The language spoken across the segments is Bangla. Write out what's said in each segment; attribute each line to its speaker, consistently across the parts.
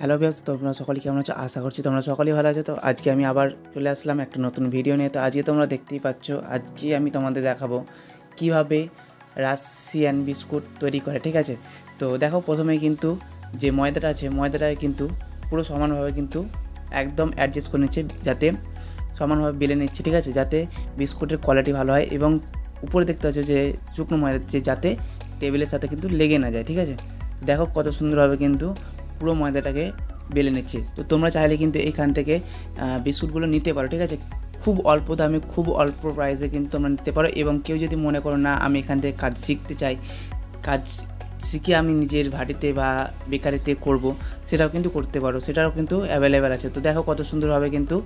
Speaker 1: হ্যালো বিয়াস তোমরা সকলে কেমন আছো? আশা করছি তোমরা সকলেই ভালো আছো। তো আজকে আমি আবার চলে আসলাম একটা নতুন ভিডিও নিয়ে। তো আজকে তোমরা দেখতেই পাচ্ছ, আজকে আমি তোমাদের দেখাবো কীভাবে রাশিয়ান বিস্কুট তৈরি করে, ঠিক আছে? তো দেখো, প্রথমে কিন্তু যে ময়দাটা আছে ময়দাটা কিন্তু পুরো সমানভাবে কিন্তু একদম অ্যাডজাস্ট করে নিচ্ছে, যাতে সমানভাবে বেলে নিচ্ছে, ঠিক আছে? যাতে বিস্কুটের কোয়ালিটি ভালো হয় এবং উপরে দেখতে পাচ্ছ যে শুকনো ময়দা, যে যাতে টেবিলের সাথে কিন্তু লেগে না যায়, ঠিক আছে? দেখো কত সুন্দরভাবে কিন্তু পুরো ময়দাটাকে বেলে নিচ্ছে। তো তোমরা চাইলে কিন্তু এখান থেকে বিস্কুটগুলো নিতে পারো, ঠিক আছে? খুব অল্প দামে, খুব অল্প প্রাইসে কিন্তু তোমরা নিতে পারো এবং কেউ যদি মনে করো না, আমি এখান থেকে কাজ শিখতে চাই, কাজ শিখে আমি নিজের ভাটিতে বা বেকারিতে করব, সেটাও কিন্তু করতে পারো, সেটাও কিন্তু অ্যাভেলেবেল আছে। তো দেখো কত সুন্দরভাবে কিন্তু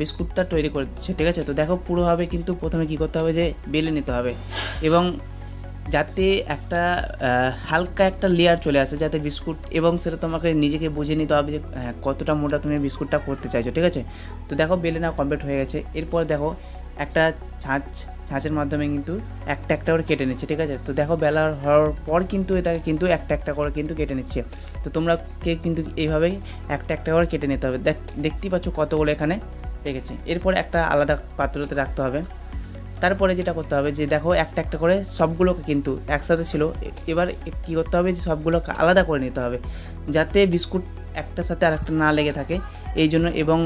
Speaker 1: বিস্কুটটা তৈরি করছে, ঠিক আছে? তো দেখো পুরোভাবে কিন্তু প্রথমে কী করতে হবে যে, বেলে নিতে হবে। এবং যাতে একটা হালকা একটা লেয়ার চলে আসে যাতে বিস্কুট এবং সেটা তোমাকে নিজেকে বুঝে নিতে হবে যে হ্যাঁ, কতটা মোটা তুমি বিস্কুটটা করতে চাইছো ঠিক আছে? তো দেখো বেলে না কমপ্লিট হয়ে গেছে। এরপর দেখো একটা ছাঁচ ছাঁচের মাধ্যমে কিন্তু একটা একটা করে কেটে নিচ্ছে ঠিক আছে? তো দেখো বেলা হওয়ার পর কিন্তু এটাকে কিন্তু একটা একটা করে কিন্তু কেটে নিচ্ছে। তো তোমরা কে কিন্তু এইভাবেই একটা একটা করে কেটে নিতে হবে। দেখ দেখতেই পাচ্ছ কতগুলো এখানে রেখেছে। এরপর একটা আলাদা পাত্রতে রাখতে হবে। তারপরে যেটা করতে হবে যে দেখো একটা একটা করে সবগুলোকে কিন্তু একসাথে ছিল, এবার কী করতে হবে যে সবগুলোকে আলাদা করে নিতে হবে, যাতে বিস্কুট একটার সাথে আরেকটা না লেগে থাকে, এই জন্য এবং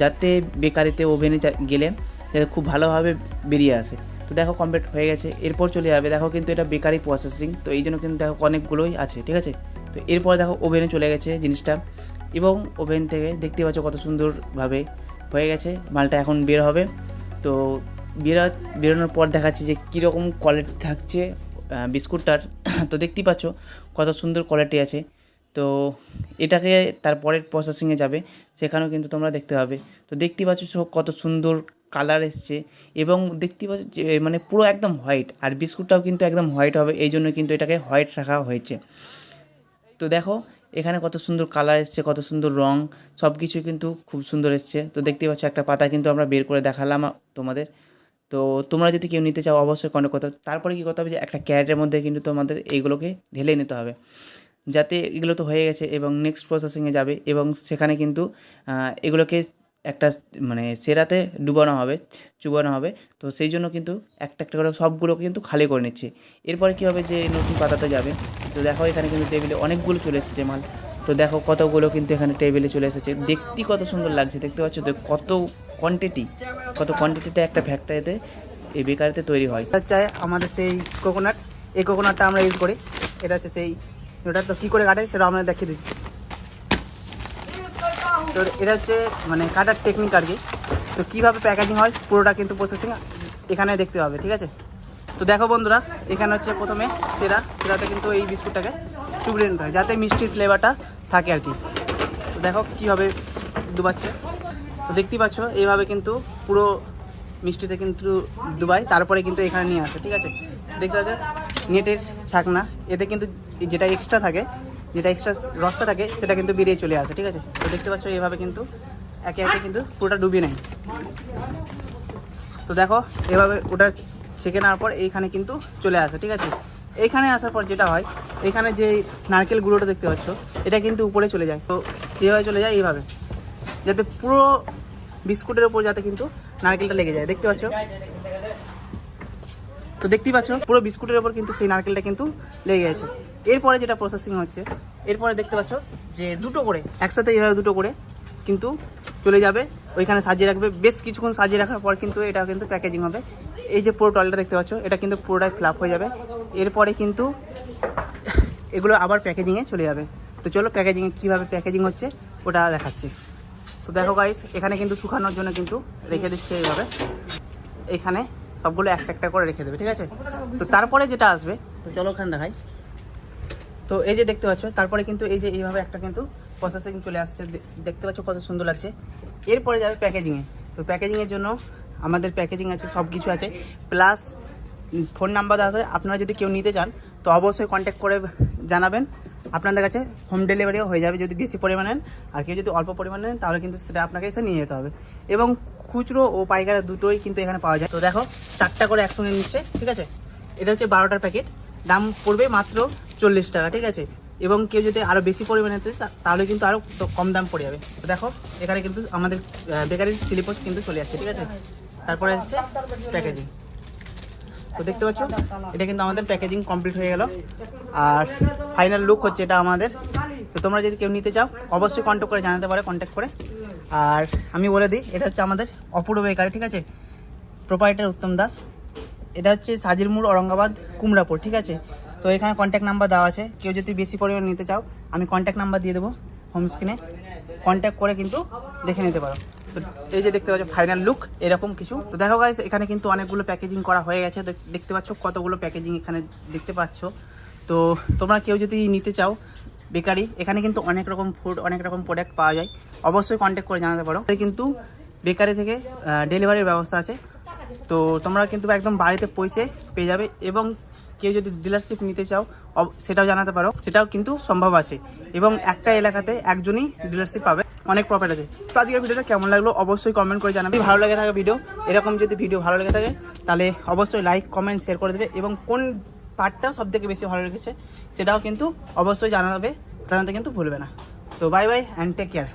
Speaker 1: যাতে বেকারিতে ওভেনে গেলে যাতে খুব ভালোভাবে বেরিয়ে আসে। তো দেখো কমপ্লিট হয়ে গেছে, এরপর চলে যাবে, দেখো কিন্তু এটা বেকারি প্রসেসিং তো এই জন্য কিন্তু দেখো অনেকগুলোই আছে, ঠিক আছে? তো এরপর দেখো ওভেনে চলে গেছে জিনিসটা, এবং ওভেন থেকে দেখতে পাচ্ছ কত সুন্দরভাবে হয়ে গেছে, মালটা এখন বের হবে, তো বেরো, বেরোনোর পর দেখাচ্ছি যে কীরকম কোয়ালিটি থাকছে বিস্কুটটার। তো দেখতেই পাচ্ছ কত সুন্দর কোয়ালিটি আছে। তো এটাকে তারপরের প্রসেসিংয়ে যাবে, সেখানেও কিন্তু তোমরা দেখতে পাবে। তো দেখতে পাচ্ছ সব কত সুন্দর কালার এসছে এবং দেখতেই পাচ্ছ মানে পুরো একদম হোয়াইট আর বিস্কুটটাও কিন্তু একদম হোয়াইট হবে, এই জন্য কিন্তু এটাকে হোয়াইট রাখা হয়েছে। তো দেখো, এখানে কত সুন্দর কালার এসছে, কত সুন্দর রং সব কিছু কিন্তু খুব সুন্দর এসছে। তো দেখতে পাচ্ছ একটা পাতা কিন্তু আমরা বের করে দেখালাম তোমাদের। তো তোমরা যদি কেউ নিতে চাও অবশ্যই কন্ট্যাক্ট করতে হবে। তারপরে কী করতে হবে যে একটা ক্যারেটের মধ্যে কিন্তু তোমাদের এইগুলোকে ঢেলে নিতে হবে। যাতে এগুলো তো হয়ে গেছে এবং নেক্সট প্রসেসিংয়ে যাবে এবং সেখানে কিন্তু এগুলোকে একটা মানে সেরাতে ডুবানো হবে, চুবানো হবে। তো সেই জন্য কিন্তু একটা একটা করে সবগুলোকে কিন্তু খালি করে নিচ্ছে। এরপরে কী হবে যে নতুন পাতাতে যাবে। তো দেখো এখানে কিন্তু টেবিলে অনেকগুলো চলে এসেছে মাল। তো দেখো কতগুলো কিন্তু এখানে টেবিলে চলে এসেছে। দেখতে কত সুন্দর লাগছে, দেখতে পাচ্ছ তো কত কোয়ান্টিটি কত কোয়ান্টিটিতে একটা ফ্যাক্টরিতে এই বেকারিতে তৈরি হয়।
Speaker 2: হচ্ছে আমাদের সেই কোকোনাট এই কোকোনাটটা আমরা ইউজ করি। এটা হচ্ছে সেই, ওটা তো কী করে কাটে সেটা আমরা দেখিয়ে দিচ্ছি। তো এটা হচ্ছে মানে কাটার টেকনিক আর কি। তো কীভাবে প্যাকেজিং হয় পুরোটা কিন্তু প্রসেসিং এখানে দেখতে হবে, ঠিক আছে? তো দেখো বন্ধুরা, এখানে হচ্ছে প্রথমে সেরা, সেরাতে কিন্তু এই বিস্কুটটাকে চুবড়ে নিতে হয়, যাতে মিষ্টির ফ্লেভারটা থাকে আর কি। তো দেখো কীভাবে ডুবাচ্ছে। তো দেখতেই পাচ্ছ, এইভাবে কিন্তু পুরো মিষ্টিতে কিন্তু ডুবাই তারপরে কিন্তু এখানে নিয়ে আসে, ঠিক আছে? দেখতে পাচ্ছ, নেটের ছাকনা, এতে কিন্তু যেটা এক্সট্রা থাকে, যেটা এক্সট্রা রসটা থাকে, সেটা কিন্তু বেরিয়ে চলে আসে, ঠিক আছে? তো দেখতে পাচ্ছ, এইভাবে কিন্তু একে একে কিন্তু পুরোটা ডুবিয়ে নেয়। তো দেখো, এভাবে ওটা সেঁকে নেওয়ার পর এইখানে কিন্তু চলে আসে, ঠিক আছে? এইখানে আসার পর যেটা হয়, এখানে যে নারকেল গুঁড়োটা দেখতে পাচ্ছ, এটা কিন্তু উপরে চলে যায়। তো যেভাবে চলে যায়, এইভাবে। যাতে পুরো বিস্কুটের উপর যাতে কিন্তু নারকেলটা লেগে যায়। দেখতে পাচ্ছ? তো দেখতেই পাচ্ছ, পুরো বিস্কুটের উপর কিন্তু সেই নারকেলটা কিন্তু লেগে গেছে। এরপরে যেটা প্রসেসিং হচ্ছে, এরপরে দেখতে পাচ্ছ যে দুটো করে, একসাথে এইভাবে দুটো করে কিন্তু চলে যাবে। ওইখানে সাজিয়ে রাখবে। বেশ কিছুক্ষণ সাজিয়ে রাখার পর কিন্তু এটা কিন্তু প্যাকেজিং হবে। এই যে পুরো টলটা দেখতে পাচ্ছ, এটা কিন্তু পুরোটাই ফ্লাপ হয়ে যাবে। এরপরে কিন্তু এগুলো আবার প্যাকেজিংয়ে চলে যাবে। তো চলো প্যাকেজিংয়ে কীভাবে প্যাকেজিং হচ্ছে, ওটা দেখাচ্ছি। তো দেখো গাইস এখানে কিন্তু শুকানোর জন্য কিন্তু রেখে দিচ্ছে এইভাবে। এখানে সবগুলো একটা একটা করে রেখে দেবে, ঠিক আছে? তো তারপরে যেটা আসবে, তো চলো ওখানে দেখাই। তো এই যে দেখতে পাচ্ছ, তারপরে কিন্তু এই যে এইভাবে একটা কিন্তু প্রসেসিং চলে আসছে। দেখতে পাচ্ছ কত সুন্দর লাগছে। এরপরে যাবে প্যাকেজিংয়ে তো প্যাকেজিংয়ের জন্য আমাদের প্যাকেজিং আছে সব কিছু আছে প্লাস ফোন নাম্বার দেওয়া হবে আপনারা যদি কেউ নিতে চান, তো অবশ্যই কন্ট্যাক্ট করে জানাবেন। আপনাদের কাছে হোম ডেলিভারিও হয়ে যাবে যদি বেশি পরিমাণে নেন। আর কেউ যদি অল্প পরিমাণে নেন, তাহলে কিন্তু সেটা আপনাকে এসে নিয়ে যেতে হবে। এবং খুচরো ও পাইকারি দুটোই কিন্তু এখানে পাওয়া যায়। তো দেখো, চারটা করে একসঙ্গে নিচ্ছে, ঠিক আছে? এটা হচ্ছে বারোটার প্যাকেট দাম পড়বে মাত্র চল্লিশ টাকা, ঠিক আছে? এবং কেউ যদি আরও বেশি পরিমাণে নিতে তাহলে কিন্তু আরও কম দাম পড়ে যাবে। তো দেখো, এখানে কিন্তু আমাদের বেকারির স্লিপও কিন্তু চলে যাচ্ছে ঠিক আছে? তারপরে হচ্ছে প্যাকেজিং তো দেখতে পাচ্ছ, এটা কিন্তু আমাদের প্যাকেজিং কমপ্লিট হয়ে গেল। আর ফাইনাল লুক হচ্ছে এটা আমাদের। তো তোমরা যদি কেউ নিতে চাও, অবশ্যই কন্ট্যাক্ট করে জানাতে পারে কন্ট্যাক্ট করে। আর আমি বলে দিই, এটা হচ্ছে আমাদের অপূর্ব বেকারি ঠিক আছে? প্রোপাইটার উত্তম দাস। এটা হচ্ছে সাজিরমুড় ঔরঙ্গাবাদ, কুমড়াপুর, ঠিক আছে? তো এখানে কন্ট্যাক্ট নাম্বার দেওয়া আছে। কেউ যদি বেশি পরিমাণ নিতে চাও, আমি কন্ট্যাক্ট নাম্বার দিয়ে দেবো হোম স্ক্রিনে কন্ট্যাক্ট করে কিন্তু দেখে নিতে পারো। তো এই যে দেখতে পাচ্ছ ফাইনাল লুক এরকম কিছু। তো দেখো গাইস এখানে কিন্তু অনেকগুলো প্যাকেজিং করা হয়ে গেছে। দেখ- দেখতে পাচ্ছ কতগুলো প্যাকেজিং এখানে দেখতে পাচ্ছ। তো তোমরা কেউ যদি নিতে চাও, বেকারি, এখানে কিন্তু অনেক রকম ফুড অনেক রকম প্রোডাক্ট পাওয়া যায়। অবশ্যই কন্ট্যাক্ট করে জানাতে পারো। কিন্তু বেকারি থেকে ডেলিভারির ব্যবস্থা আছে। তো তোমরা কিন্তু একদম বাড়িতে পৌঁছে পেয়ে যাবে এবং কেউ যদি ডিলারশিপ নিতে চাও সেটাও জানাতে পারো। সেটাও কিন্তু সম্ভব আছে। এবং একটা এলাকাতে একজনই ডিলারশিপ পাবে। অনেক প্রফিট আছে। তো আজকের ভিডিওটা কেমন লাগল অবশ্যই কমেন্ট করে জানাবে। ভালো লেগে থাকে ভিডিও এরকম যদি ভিডিও ভালো লেগে থাকে, তাহলে অবশ্যই লাইক কমেন্ট শেয়ার করে দেবে এবং কোন পার্টটা সব থেকে বেশি ভালো লেগেছে, সেটাও কিন্তু অবশ্যই জানাবে, জানাতে কিন্তু ভুলবে না। তো bye bye and take care